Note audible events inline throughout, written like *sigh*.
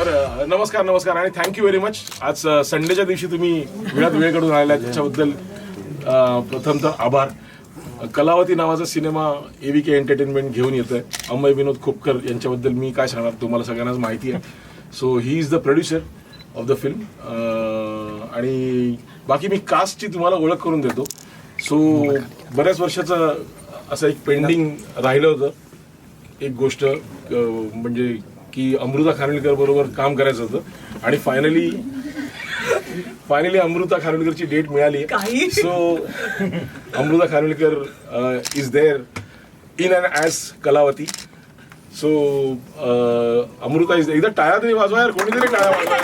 बरं नमस्कार नमस्कार आणि थँक्यू व्हेरी मच आज संडेच्या दिवशी तुम्ही वेळात वेळ काढून आलेला त्याच्याबद्दल प्रथम तर आभार. कलावती नावाचा cinema A V K entertainment घेऊन येतोय. अमय विनोद खोपकर यांच्याबद्दल मी काय सांगणार तुम्हाला सगळ्यांनाच माहिती आहे. So he is the producer of the film आणि बाकी मी कास्टची तुम्हाला ओळख करून देतो. सो बऱ्याच वर्षाचं असं एक पेंडिंग राहिलं होतं. एक गोष्ट म्हणजे की अमृता खानविलकर बरोबर काम करायचं होतं. आणि फायनली फायनली अमृता खानविलकरची डेट मिळाली? So Amruta Khanvilkar is there in and as Kalavati. So Amruta is एकदा टाळ्या तरी वाजवा यार कोणीतरी टाळ्या वाजवा.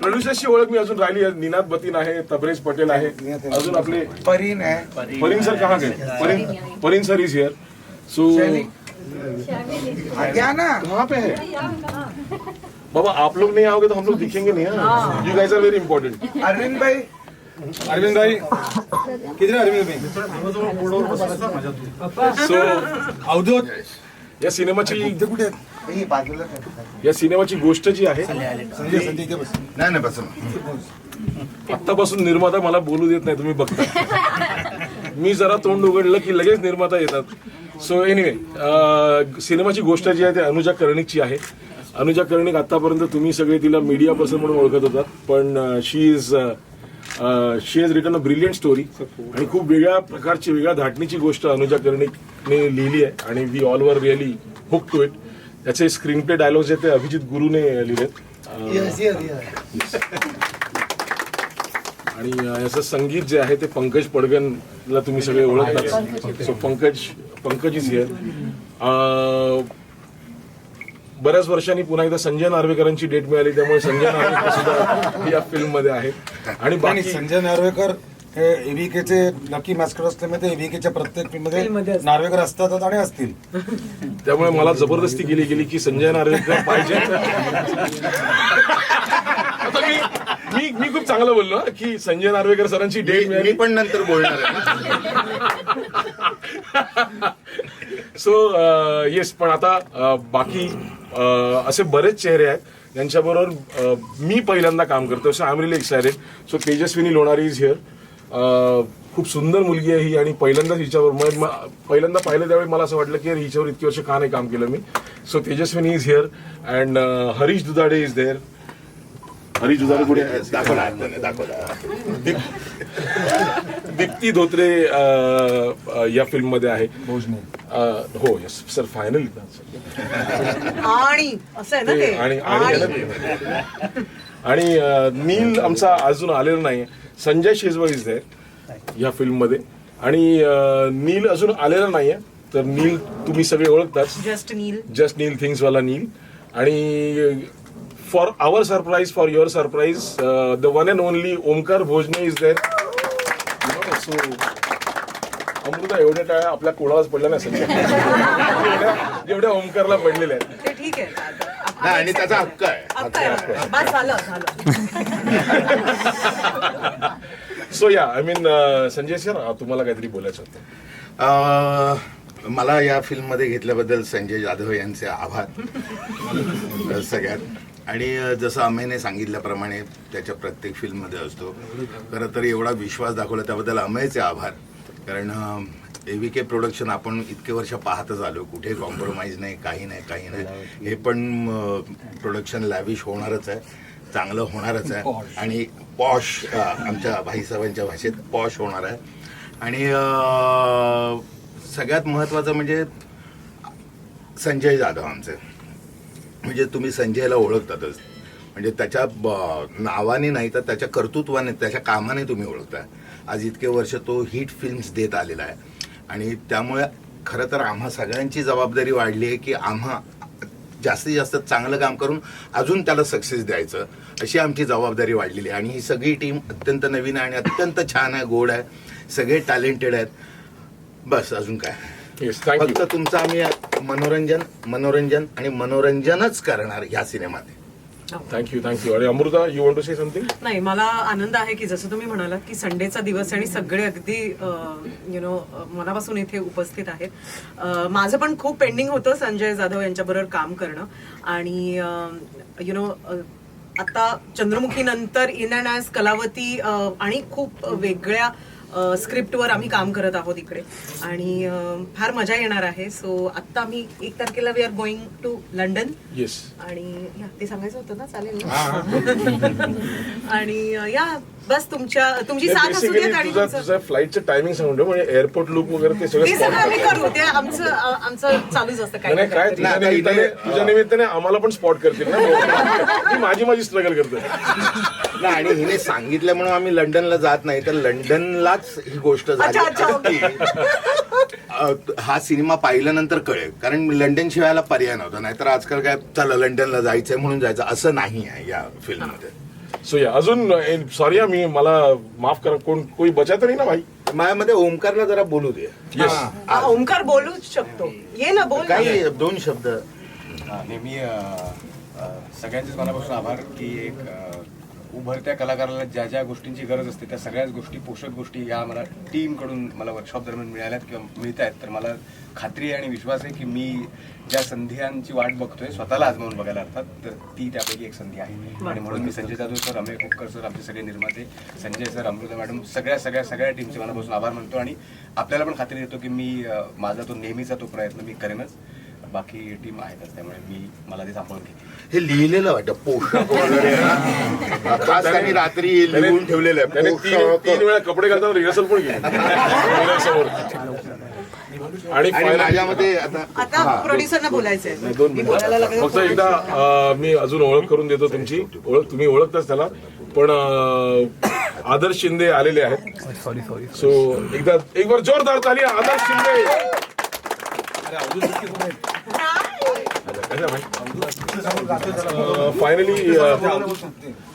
प्रोड्युसरची ओळख मी अजून राहिली आहे. निनाद बतीन आहे तबरेज पटेल आहे. अजून आपले परीन है परीन सर कहाँ गए? परीन परीन सर इज हियर सो क्या ना? कहाँ पे है? बाबा आप लोग नहीं आओगे तो हम लोग दिखेंगे नहीं you guys are very important Arvind भाई। अरविंद भाई किधर है अरविंद भाई? सो अवधूत या सिनेमाची ही या सिनेमाची गोष्ट जी आहे संजय संजय इथे बस. नाही नाही बस आत्तापासून निर्माता मला बोलू देत नाही तुम्ही बघता. मी जरा तोंड उघडलं की लगेच निर्माता येतात. सो एनिवे सिनेमाची गोष्ट जी आहे ती अनुजा कर्णिकची आहे. अनुजा कर्णिक आतापर्यंत तुम्ही सगळे तिला मीडिया पर्सन म्हणून ओळखत होतात पण she is she has return a brilliant story आणि खूप वेगळ्या प्रकारची वेगळ्या धाटणीची गोष्ट अनुजा कर्णिकने लिहिली आहे आणि we all were really hook to it त्याचे स्क्रीन प्ले डायलॉग्स जे ते अभिजित गुरुने लिहिलेत. अं, आणि याचं संगीत जे आहे ते पंकज पडगनला तुम्ही सगळे ओळखतात. So Pankaj Pankaj is here बऱ्याच वर्षांनी पुन्हा एकदा संजय नार्वेकरांची डेट मिळाली त्यामुळे संजय नार्वेकर सुद्धा या फिल्ममध्ये आहेत. आणि बाकी संजय नार्वेकर हे एव्हीकेचे नक्की मॅस्कर असल्यामुळे ते एव्हीकेच्या प्रत्येकमध्ये असतात. नार्वेकर असतातच आणि असतील. त्यामुळे मला जबरदस्ती केली गेली की संजय नार्वेकर पाहिजे. आता मी मी मी खूप चांगलं बोललो की संजय नार्वेकर सरांची डेट मिळाली. मी पण नंतर बोलणार आहे. *laughs* सो येस पण आता uh, बाकी uh, असे बरेच चेहरे आहेत यांच्याबरोबर uh, मी पहिल्यांदा काम करतो so I am really excited so Tejaswini Lonari is here खूप सुंदर मुलगी आहे ही आणि पहिल्यांदाच हिच्यावर म- म- पहिल्यांदा पाहिलं त्यावेळी मला असं वाटलं की हिच्यावर इतकी वर्ष का नाही काम केलं मी. So Tejaswini is here and Harish Dudhade is there Harish Dudhade कुठे? आहे? दाखव ना. हाताने, दाखव ना. दीप्ती धोत्रे या फिल्ममध्ये आहे हो येस सर फायनली आणि असं आहे ना ते ते? आणि नील आमचा अजून आलेला नाही संजय शेजवळ इज या फिल्ममध्ये आणि नील अजून आलेला नाहीये. तर नील तुम्ही सगळे ओळखतात just Neel. Just Neel things वाला नील. आणि for our surprise for your surprise the one and only Omkar Bhojane is there so Amruta एवढ्या टाळ्या आपल्या कोणालाच पडल्या नाही सध्या जेवढ्या- ओमकारला पडलेल्या आहेत. ते ठीक आहे. आता- नाही, आणि त्याचा हक्क आहे. हक्क आहे. बस झालं झालं. सो या आय मीन संजय सर तुम्हाला काहीतरी बोलायचं होतं. अं, मला या फिल्ममध्ये घेतल्याबद्दल संजय जाधव यांचे आभार. सगळ्यात. आणि जसं अमेने सांगितल्याप्रमाणे त्याच्या प्रत्येक फिल्ममध्ये असतो. खरं तर एवढा विश्वास दाखवला त्याबद्दल अमेयचे आभार. कारण ए व्ही के प्रोडक्शन आपण इतके वर्ष पाहतच आलो. कुठे कॉम्प्रोमाइज नाही काही नाही काही नाही. हे पण प्रोडक्शन लॅविश होणारच आहे. चांगलं होणारच आहे. आणि पॉश आमच्या भाईसाहेबांच्या भाषेत पॉश होणार आहे. आणि सगळ्यात महत्त्वाचं म्हणजे संजय जाधव आमचे. म्हणजे तुम्ही संजयला ओळखतातच. म्हणजे त्याच्या ब- नावाने नाही तर त्याच्या कर्तृत्वाने त्याच्या कामाने तुम्ही ओळखता. आज इतके वर्ष तो हिट फिल्म्स देत आलेला आहे. आणि त्यामुळे खरं तर आम्हा सगळ्यांची जबाबदारी वाढली आहे की आम्हा जास्तीत जास्त चांगलं काम करून अजून त्याला सक्सेस द्यायचं अशी आमची जबाबदारी वाढलेली आहे. आणि ही सगळी टीम अत्यंत नवीन आहे आणि अत्यंत छान आहे गोड आहे सगळे टॅलेंटेड आहेत. बस अजून काय? फक्त तुमचं आम्ही मनोरंजन मनोरंजन आणि मनोरंजनच करणार ह्या सिनेमात. थँक्यू थँक्यू आणि Amruta you want to say something नाही मला आनंद आहे की जसं तुम्ही म्हणालात की संडेचा दिवस आणि सगळे अगदी यु नो मनापासून इथे उपस्थित आहेत. माझं पण खूप पेंडिंग होतं संजय जाधव यांच्याबरोबर काम करणं. आणि यु नो आता चंद्रमुखी नंतर इन अँड ॲज कलावती आणि खूप वेगळ्या स्क्रिप्टवर आम्ही काम करत आहोत इकडे. आणि फार मजा येणार आहे. सो आत्ता आम्ही एक तारखेला we are going to London yes आणि या, ते सांगायचं होतं ना चालेल ना? *laughs* आणि या बस तुमच्या तुमची साथ असू देत आणि फ्लाईटचं टायमिंग सांगून ठेव म्हणजे एअरपोर्ट लुक वगैरे ते सगळं आम्ही करतो. करू ते आमचं आमचं चालूच असतं काय नाही काय तुझ्या निमित्ताने तुझ्या निमित्ताने आम्हाला पण स्पॉट करतील ना. *laughs* मी माझी माझी स्ट्रगल करतोय नाही आणि हिने सांगितलं म्हणून आम्ही लंडनला जात नाही तर लंडनलाच ही गोष्ट झाली. अच्छा, अच्छा, ओके. की, अ, हा सिनेमा पाहिल्यानंतर कळेल. कारण लंडन शिवायला पर्याय नव्हता. नाहीतर आजकाल काय चला लंडनला जायचंय म्हणून जायचं. असं नाही आहे या फिल्ममध्ये. सो या अजून सॉरी मी मला माफ करा कोण कोणी बचात नाही ना भाई? माझ्यामध्ये ओमकारला जरा बोलू दे. येस हा, ओंकार बोलूच शकतो. ये ना बोल ना. काही दोन शब्द. हा, नेहमी अ, अ, सगळ्यांचेच मनापासून आभार की एक अ, उभरत्या कलाकाराला ज्या ज्या गोष्टींची गरज असते त्या सगळ्याच गोष्टी पोषक गोष्टी या मला टीमकडून मला वर्कशॉप दरम्यान मिळाल्यात किंवा मिळत आहेत तर मला खात्री आहे आणि विश्वास आहे की मी ज्या संधीयांची वाट बघतोय स्वतःला आजमावून बघायला अर्थात तर ती त्यापैकी एक संधी आहे. आणि म्हणून मी संजय जाधव सर अमेय खोपकर सर आमचे सगळे निर्माते संजय सर अमृता मॅडम सगळ्या सगळ्या सगळ्या टीमचे मनापासून आभार मानतो आणि आपल्याला पण खात्री देतो की मी माझा तो नेहमीचा तो प्रयत्न मी करेनच. बाकी टीम आहेतच त्यामुळे मी मला ते सांभाळून घेते हे लिहिलेलं वाटतं पोषक वगैरे खास त्यांनी रात्री लिहून ठेवलेलं आहे त्याने तीन तीन पोषक. वेळा कपडे घालताना रिहर्सल पण केली. समोर आणि आणि final- माझ्यामध्ये आता आता प्रोड्युसरना बोलायचंय. नाही, दोन मी बोलायला मिनिटं लागले फक्त एकदा अं, मी अजून ओळख करून देतो तुमची. ओळख तुम्ही ओळखताच त्याला. पण अं, आदर्श शिंदे आलेले आहेत. सॉरी सॉरी सो एकदा एक बार जोरदार ताली Adarsh Shinde. Finally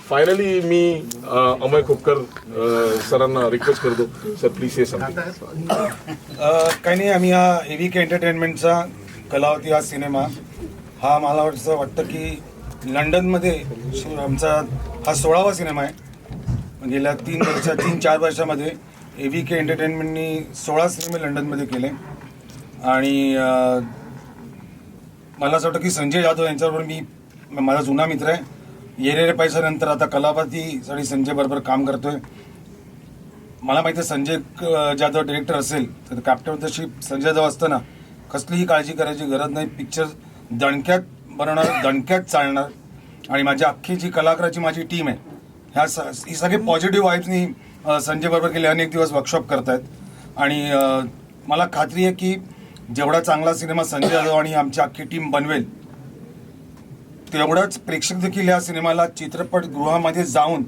finally uh, मी uh, अमय खोपकर uh, सरांना रिक्वेस्ट करतो. सर प्लीज हे समथिंग काही नाही आम्ही हा एव्ही के एंटरटेनमेंटचा कलावती हा सिनेमा हा मला असं वाटतं की लंडनमध्ये आमचा हा सोळावा सिनेमा आहे. गेल्या तीन वर्षा तीन चार वर्षामध्ये एव्ही के एंटरटेनमेंटनी सोळा सिनेमे लंडनमध्ये केले. आणि मला असं वाटतं की संजय जाधव यांच्याबरोबर मी माझा जुना मित्र आहे. येरे रे पैशानंतर आता कलापतीसाठी संजय बरोबर काम करतोय. मला माहिती आहे संजय क- जाधव डिरेक्टर असेल तर captain of the ship Sanjay Jadhav असताना कसलीही काळजी करायची गरज नाही. पिक्चर दणक्यात बनवणार दणक्यात चालणार. आणि माझी अख्खी जी कलाकाराची माझी टीम आहे ह्या स- ही सगळे पॉझिटिव्ह वाईब्सनी संजय बरोबर गेले अनेक दिवस वर्कशॉप करतायत. आणि मला खात्री आहे की जेवढा चांगला सिनेमा संजय जाधव आणि आमची अख्खी टीम बनवेल तेवढंच प्रेक्षक देखील या सिनेमाला चित्रपटगृहामध्ये जाऊन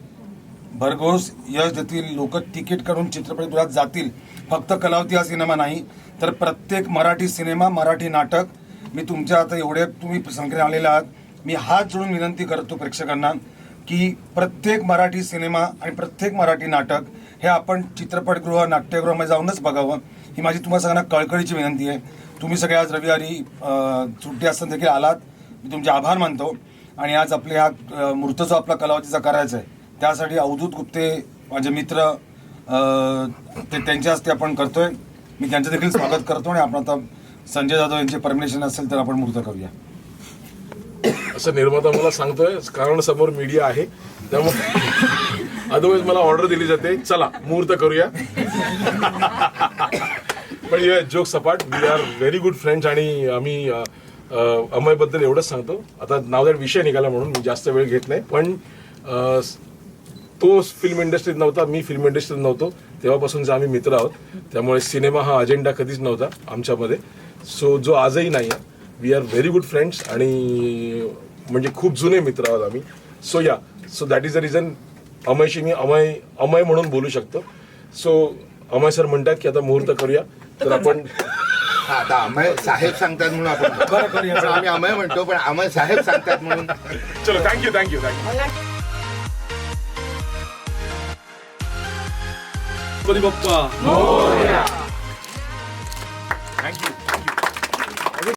भरघोस यश देतील लोक तिकीट काढून चित्रपटगृहात जातील. फक्त कलावती हा सिनेमा नाही तर प्रत्येक मराठी सिनेमा मराठी नाटक. मी तुमच्या आता एवढे तुम्ही संख्येने आलेले आहात. मी हात जोडून विनंती करतो प्रेक्षकांना की प्रत्येक मराठी सिनेमा आणि प्रत्येक मराठी नाटक हे आपण चित्रपटगृह नाट्यगृहामध्ये जाऊनच बघावं. ही माझी तुम्हाला सगळ्यांना कळकळीची विनंती आहे. तुम्ही सगळे आज रविवारी सुट्टी असताना देखील आलात. मी तुमचे आभार मानतो. आणि आज आपल्या हा मूर्त जो आपला कलावतीचा करायचा आहे. त्यासाठी अवधूत गुप्ते माझे मित्र ते त्यांच्या हस्ते आपण करतोय. मी त्यांचं देखील स्वागत करतो आणि आपण आता संजय जाधव यांचे परमिशन असेल तर आपण मूर्त करूया. असं निर्माता मला सांगतोय कारण समोर मीडिया आहे. त्यामुळे *laughs* अदरवाईज मला ऑर्डर दिली जाते. चला मुहूर्त करूया. *laughs* पण जोक सपाट we are very good friends आणि uh, आम्ही uh, uh, अमयबद्दल एवढंच सांगतो. आता नाव विषय निघाला म्हणून मी जास्त वेळ घेत नाही. पण तो फिल्म इंडस्ट्रीत नव्हता मी फिल्म इंडस्ट्रीत नव्हतो. तेव्हापासूनचे आम्ही मित्र आहोत त्यामुळे सिनेमा हा अजेंडा कधीच नव्हता आमच्यामध्ये. सो जो आजही नाही आहे we are very good friends आणि म्हणजे खूप जुने मित्र आहोत आम्ही. So yeah so that is the reason अमयशी मी अमय अमय म्हणून बोलू शकतो. सो अमय सर म्हणतात की आता मुहूर्त करूया. तर आपण हा, आता अमय साहेब सांगतात म्हणून आपण बरं करूया पण आम्ही अमय म्हणतो पण अमय साहेब सांगतात म्हणून चलो thank you thank you thank you Ganpati Bappa thank you